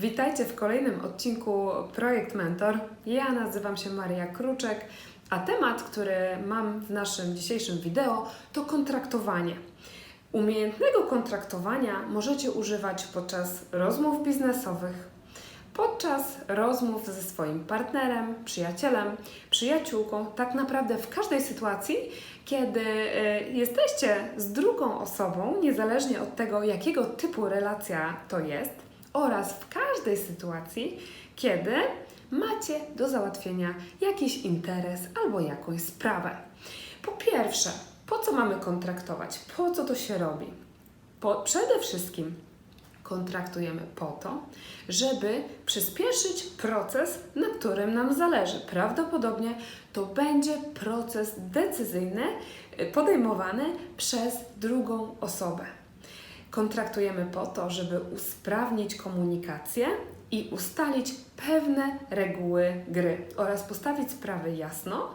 Witajcie w kolejnym odcinku Projekt Mentor. Ja nazywam się Maria Kruczek, a temat, który mam w naszym dzisiejszym wideo to kontraktowanie. Umiejętnego kontraktowania możecie używać podczas rozmów biznesowych, podczas rozmów ze swoim partnerem, przyjacielem, przyjaciółką, tak naprawdę w każdej sytuacji, kiedy e, jesteście z drugą osobą, niezależnie od tego, jakiego typu relacja to jest, oraz w każdej sytuacji, kiedy macie do załatwienia jakiś interes albo jakąś sprawę. Po pierwsze, po co mamy kontraktować? Po co to się robi? Po, przede wszystkim kontraktujemy po to, żeby przyspieszyć proces, na którym nam zależy. Prawdopodobnie to będzie proces decyzyjny y, podejmowany przez drugą osobę. Kontraktujemy po to, żeby usprawnić komunikację i ustalić pewne reguły gry oraz postawić sprawy jasno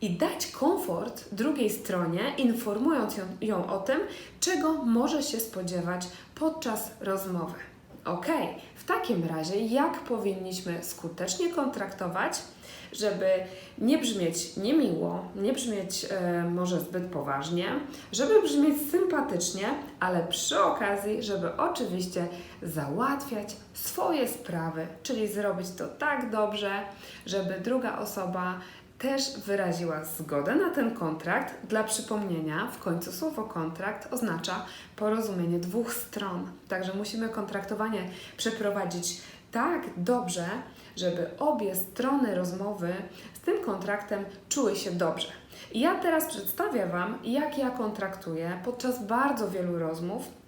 i dać komfort drugiej stronie, informując ją, ją o tym, czego może się spodziewać podczas rozmowy. Ok, w takim razie, jak powinniśmy skutecznie kontraktować, żeby nie brzmieć niemiło, nie brzmieć e, może zbyt poważnie, żeby brzmieć sympatycznie, ale przy okazji, żeby oczywiście załatwiać swoje sprawy, czyli zrobić to tak dobrze, żeby druga osoba też wyraziła zgodę na ten kontrakt. Dla przypomnienia, w końcu słowo kontrakt oznacza porozumienie dwóch stron. Także musimy kontraktowanie przeprowadzić tak dobrze, żeby obie strony rozmowy z tym kontraktem czuły się dobrze. I ja teraz przedstawię Wam, jak ja kontraktuję podczas bardzo wielu rozmów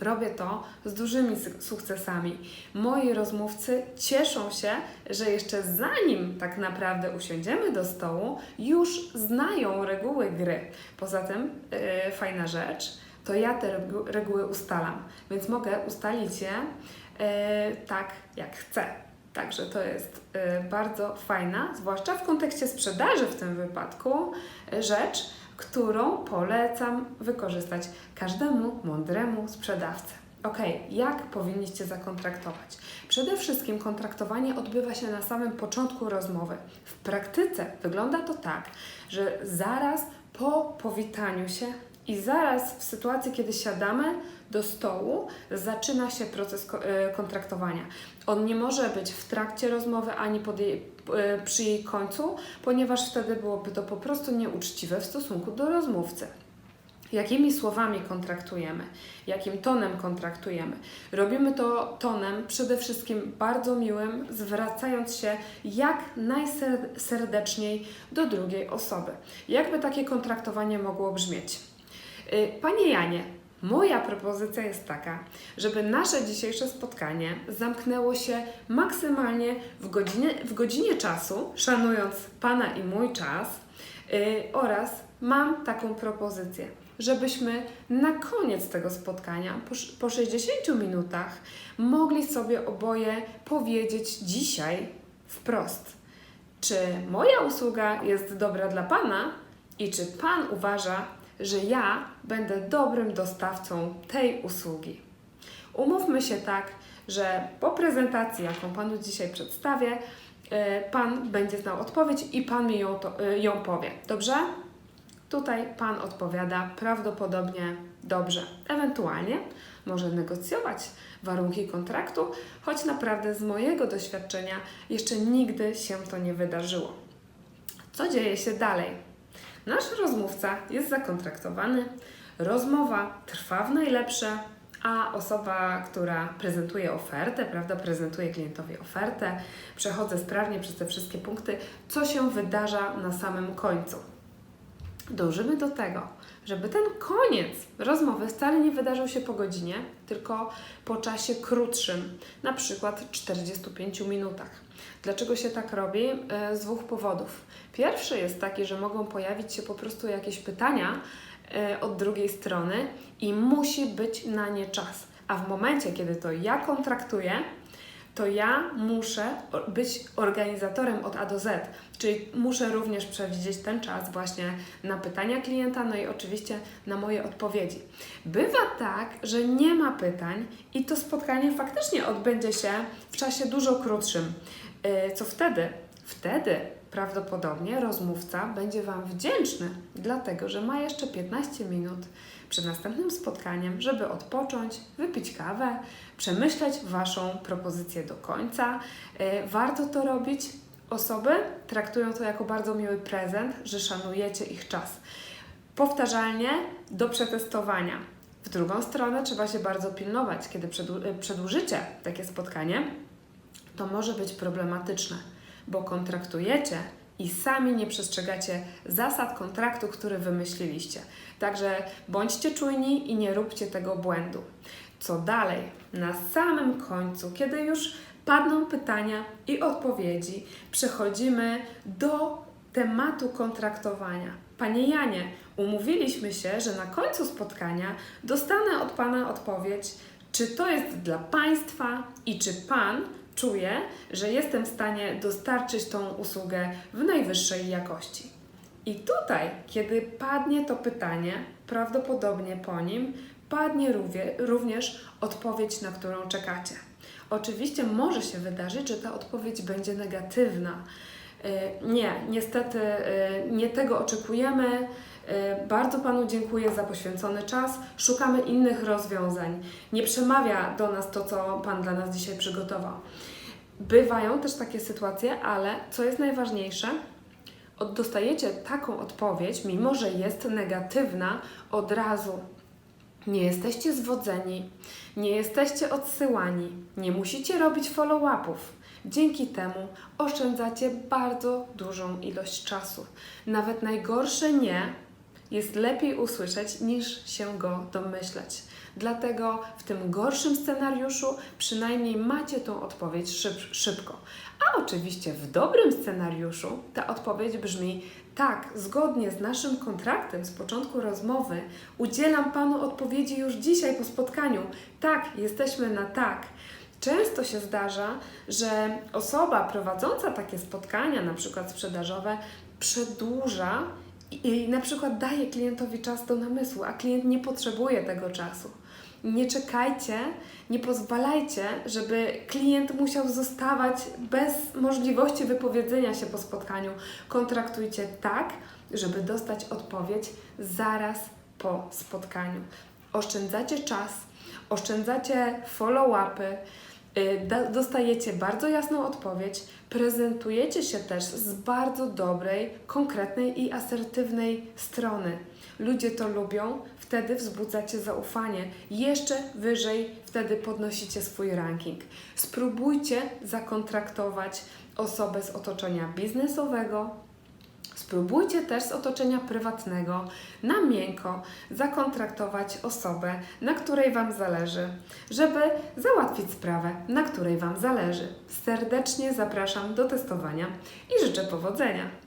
Robię to z dużymi sukcesami. Moi rozmówcy cieszą się, że jeszcze zanim tak naprawdę usiądziemy do stołu, już znają reguły gry. Poza tym, yy, fajna rzecz, to ja te regu reguły ustalam, więc mogę ustalić je yy, tak, jak chcę. Także to jest yy, bardzo fajna, zwłaszcza w kontekście sprzedaży w tym wypadku, rzecz którą polecam wykorzystać każdemu mądremu sprzedawcy. Ok, jak powinniście zakontraktować? Przede wszystkim kontraktowanie odbywa się na samym początku rozmowy. W praktyce wygląda to tak, że zaraz po powitaniu się i zaraz w sytuacji, kiedy siadamy do stołu, zaczyna się proces e, kontraktowania. On nie może być w trakcie rozmowy ani jej, e, przy jej końcu, ponieważ wtedy byłoby to po prostu nieuczciwe w stosunku do rozmówcy. Jakimi słowami kontraktujemy, jakim tonem kontraktujemy. Robimy to tonem przede wszystkim bardzo miłym, zwracając się jak najserdeczniej do drugiej osoby. Jakby takie kontraktowanie mogło brzmieć? Y, Panie Janie, moja propozycja jest taka, żeby nasze dzisiejsze spotkanie zamknęło się maksymalnie w godzinie, w godzinie czasu, szanując Pana i mój czas, yy, oraz mam taką propozycję, żebyśmy na koniec tego spotkania, po, po 60 minutach, mogli sobie oboje powiedzieć dzisiaj wprost, czy moja usługa jest dobra dla Pana i czy Pan uważa, że ja będę dobrym dostawcą tej usługi. Umówmy się tak, że po prezentacji, jaką Panu dzisiaj przedstawię, e, Pan będzie znał odpowiedź i Pan mi ją, to, e, ją powie. Dobrze? Tutaj Pan odpowiada prawdopodobnie dobrze. Ewentualnie może negocjować warunki kontraktu, choć naprawdę z mojego doświadczenia jeszcze nigdy się to nie wydarzyło. Co dzieje się dalej? Nasz rozmówca jest zakontraktowany, rozmowa trwa w najlepsze, a osoba, która prezentuje ofertę, prawda, prezentuje klientowi ofertę, przechodzę sprawnie przez te wszystkie punkty, co się wydarza na samym końcu. Dążymy do tego, żeby ten koniec rozmowy wcale nie wydarzył się po godzinie, tylko po czasie krótszym, na przykład 45 minutach. Dlaczego się tak robi? E, z dwóch powodów. Pierwszy jest taki, że mogą pojawić się po prostu jakieś pytania e, od drugiej strony i musi być na nie czas. A w momencie, kiedy to ja kontraktuję, to ja muszę być organizatorem od A do Z, czyli muszę również przewidzieć ten czas właśnie na pytania klienta, no i oczywiście na moje odpowiedzi. Bywa tak, że nie ma pytań i to spotkanie faktycznie odbędzie się w czasie dużo krótszym. Yy, Co wtedy? Wtedy prawdopodobnie rozmówca będzie Wam wdzięczny, dlatego że ma jeszcze 15 minut przed następnym spotkaniem, żeby odpocząć, wypić kawę, przemyśleć Waszą propozycję do końca. Yy, Warto to robić. Osoby traktują to jako bardzo miły prezent, że szanujecie ich czas. Powtarzalnie do przetestowania. W drugą stronę trzeba się bardzo pilnować, kiedy y, przedłużycie takie spotkanie, to może być problematyczne, bo kontraktujecie i sami nie przestrzegacie zasad kontraktu, który wymyśliliście. Także bądźcie czujni i nie róbcie tego błędu. Co dalej? Na samym końcu, kiedy już padną pytania i odpowiedzi, przechodzimy do tematu kontraktowania. Panie Janie, umówiliśmy się, że na końcu spotkania dostanę od Pana odpowiedź, czy to jest dla Państwa i czy Pan czuje, że jestem w stanie dostarczyć tą usługę w najwyższej jakości. I tutaj, kiedy padnie to pytanie, prawdopodobnie po nim padnie również odpowiedź, na którą czekacie. Oczywiście może się wydarzyć, że ta odpowiedź będzie negatywna. Y, Nie, niestety y, nie tego oczekujemy. Y, Bardzo Panu dziękuję za poświęcony czas. Szukamy innych rozwiązań. Nie przemawia do nas to, co Pan dla nas dzisiaj przygotował. Bywają też takie sytuacje, ale co jest najważniejsze, dostajecie taką odpowiedź, mimo że jest negatywna, od razu. Nie jesteście zwodzeni, nie jesteście odsyłani, nie musicie robić follow-upów. Dzięki temu oszczędzacie bardzo dużą ilość czasu. Nawet najgorsze nie jest lepiej usłyszeć niż się go domyśleć. Dlatego w tym gorszym scenariuszu przynajmniej macie tą odpowiedź szyb, szybko. A oczywiście w dobrym scenariuszu ta odpowiedź brzmi: tak, zgodnie z naszym kontraktem z początku rozmowy, udzielam Panu odpowiedzi już dzisiaj po spotkaniu. Tak, jesteśmy na tak. Często się zdarza, że osoba prowadząca takie spotkania, na przykład sprzedażowe, przedłuża i, na przykład daje klientowi czas do namysłu, a klient nie potrzebuje tego czasu. Nie czekajcie, nie pozwalajcie, żeby klient musiał zostawać bez możliwości wypowiedzenia się po spotkaniu. Kontraktujcie tak, żeby dostać odpowiedź zaraz po spotkaniu. Oszczędzacie czas, oszczędzacie follow-upy, dostajecie bardzo jasną odpowiedź, prezentujecie się też z bardzo dobrej, konkretnej i asertywnej strony. Ludzie to lubią, wtedy wzbudzacie zaufanie. Jeszcze wyżej wtedy podnosicie swój ranking. Spróbujcie zakontraktować osobę z otoczenia biznesowego, Spróbujcie też z otoczenia prywatnego na miękko zakontraktować osobę, na której Wam zależy, żeby załatwić sprawę, na której Wam zależy. Serdecznie zapraszam do testowania i życzę powodzenia.